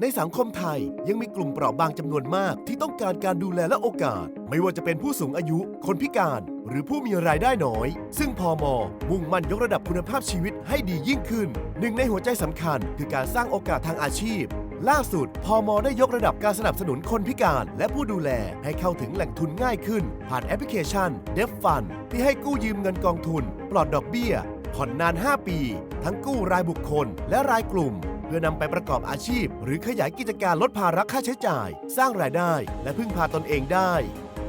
ในสังคมไทยยังมีกลุ่มเปราะบางจำนวนมากที่ต้องการการดูแลและโอกาส ไม่ว่าจะเป็นผู้สูงอายุ คนพิการ หรือผู้มีรายได้น้อย ซึ่งพอมมุ่งมั่นยกระดับคุณภาพชีวิตให้ดียิ่งขึ้น หนึ่งในหัวใจสำคัญคือการสร้างโอกาสทางอาชีพ ล่าสุดพอมได้ยกระดับการสนับสนุนคนพิการ และผู้ดูแลให้เข้าถึงแหล่งทุนง่ายขึ้น ผ่านแอปพลิเคชัน d e f Fund ที่ให้กู้ยืมเงินกองทุน ปลอดดอกเบี้ยผ่อนนาน 5 ปี ทั้งกู้รายบุคคล และรายกลุ่ม เพื่อนำไปประกอบอาชีพ หรือขยายกิจการลดภาระค่าใช้จ่าย สร้างรายได้ และพึ่งพาตนเองได้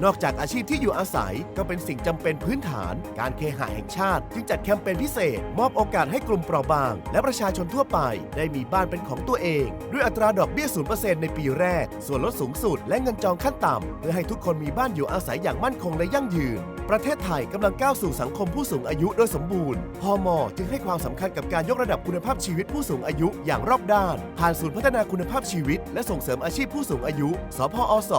นอกจากอาชีพที่อยู่อาศัยก็เป็นสิ่งจำเป็นพื้นฐาน การเคหะแห่งชาติ จึงจัดแคมเปญพิเศษ มอบโอกาสให้กลุ่มเปราะบาง และประชาชนทั่วไป ได้มีบ้านเป็นของตัวเอง ด้วยอัตราดอกเบี้ย 0%ในปีแรก ส่วนลดสูงสุด และเงินจองขั้นต่ำเพื่อให้ทุกคนมีบ้านอยู่อาศัยอย่างมั่นคงและยั่งยืนประเทศไทยกำลังก้าวสู่สังคมผู้สูงอายุโดยสมบูรณ์พมอจึงให้ความสำคัญกับการยกระดับคุณภาพชีวิตผู้สูงอายุอย่างรอบด้าน ผ่านศูนย์พัฒนาคุณภาพชีวิต และส่งเสริมอาชีพผู้สูงอายุ สพอส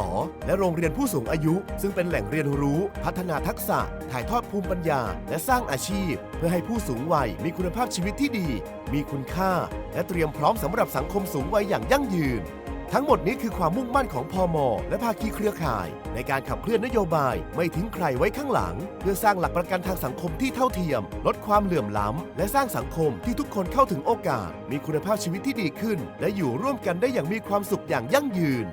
และโรงเรียนผู้สูงอายุซึ่งเป็นแหล่งเรียนรู้พัฒนาทักษะ ถ่ายทอดภูมิปัญญา และสร้างอาชีพ เพื่อให้ผู้สูงวัยมีคุณภาพชีวิตที่ดี มีคุณค่า และเตรียมพร้อมสำหรับสังคมสูงวัยอย่างยั่งยืน ทั้งหมดนี้คือความมุ่งมั่นของพอมและภาคีเครือข่าย ในการขับเคลื่อนนโยบาย ไม่ทิ้งใครไว้ข้างหลัง เพื่อสร้างหลักประกันทางสังคมที่เท่าเทียม ลดความเหลื่อมล้ำ และสร้างสังคมที่ทุกคนเข้าถึงโอกาส มีคุณภาพชีวิตที่ดีขึ้น และอยู่ร่วมกันได้อย่างมีความสุขอย่างยั่งยืน